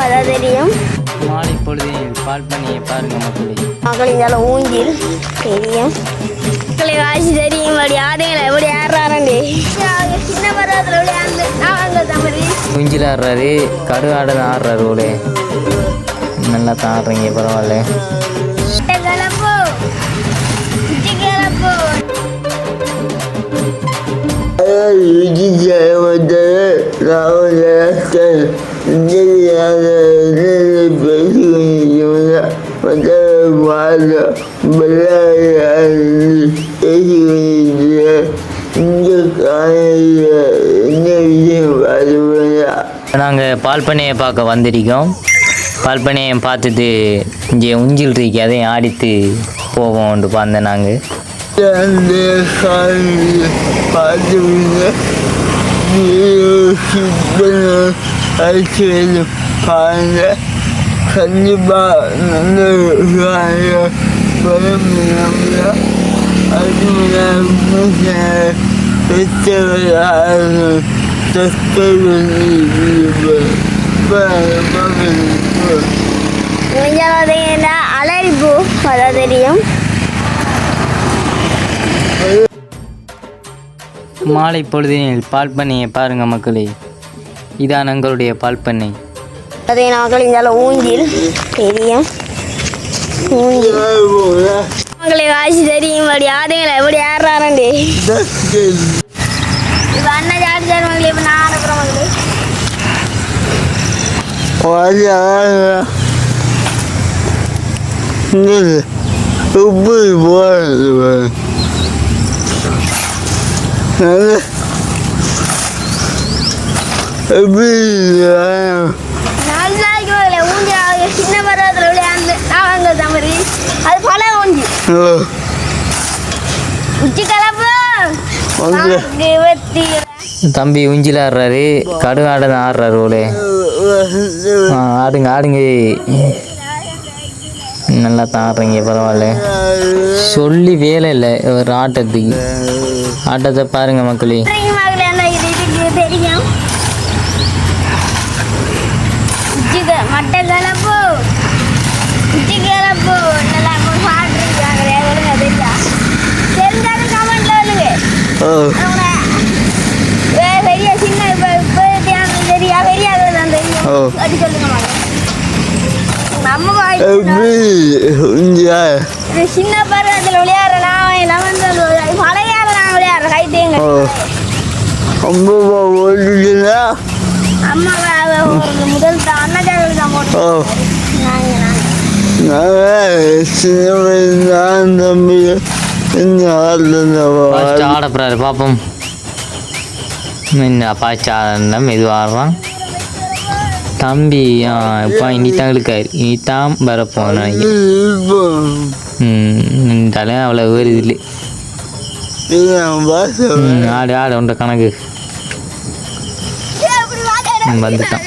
அதான் தெரியும் மாலை பொழுதில் பால் பண்ணியை பாருங்க மக்களே. மக்கள் இதால ஊஞ்சில் தெரியும் மக்களை வாசி தெரியும் அப்படி ஆடுங்கள எப்படி ஆடுறாரண்டி சின்ன பருவத்தில் நான் அங்கே தம்பி குஞ்சில் ஆடுறாரு கடு ஆட ஆடுறாரு ஓலே நல்லா தான் ஆடுறீங்க பரவாயில்ல. கிளம்பு குச்சி கிளம்பு நாங்கள் பால்பனையை பார்க்க வந்திருக்கோம். பால்பனையை பார்த்துட்டு இங்கே உஞ்சில் இருக்கு அதையும் ஆடித்து போவோம்ட்டு பார்த்தேன் நாங்கள் பார்த்து நல்ல பரம்பரை அது பெற்றவராக பார்த்தீங்கன்னா அலரிப்பூ அதான் தெரியும் மாலை பொழுதினில் பால் பண்ணியை பாருங்க மக்களே. இதான் எங்களுடைய பால் பண்ணை பார்த்தீங்கன்னா மக்கள் இந்தால ஊஞ்சில் தெரியும் ஊஞ்சில் மக்களை வாசி தெரியும் அப்படி ஆடுங்கள எப்படி ஆடுறாரண்டி இப்போ அண்ணன் ஜாடி சார் மகளே இப்போ நான் மகளே உப்பு தம்பி உஞ்சில் ஆடுறாரு கடு ஆட தான் ஆடுறாரு ஓலே ஆடுங்க ஆடுங்க. நல்லா தான் ஆடுறீங்க பரவாயில்ல. சொல்லி வேலை இல்லை ஒரு ஆட்டத்துக்கு. ஆட்டத்தை பாருங்க மக்களே. பெரிய சின்ன இப்போ பெரிய தான் தெரியும் அது சொல்லுங்க நம்ம சின்ன பருவத்தில் விளையாடுற நான் வந்து பழைய நான் விளையாடுறேன் கைத்தேங்க ரொம்ப ஓடுச்சுன்னா அம்மா முதல் தான் தான் சின்ன வயசு நான் தம்பி ஃபர்ஸ்ட் ஆட பார்ப்போம் என்ன பாய்ச்சி ஆடுனா மெதுவாக ஆடுறான் தம்பி ஆ இப்போ இனி தான் இழுக்காரு இனி தான் வரப்போம் ம் தலை அவ்வளோ வருது இல்லை. ஆடு ஆடு உண்ட கணக்கு. வந்துட்டான்.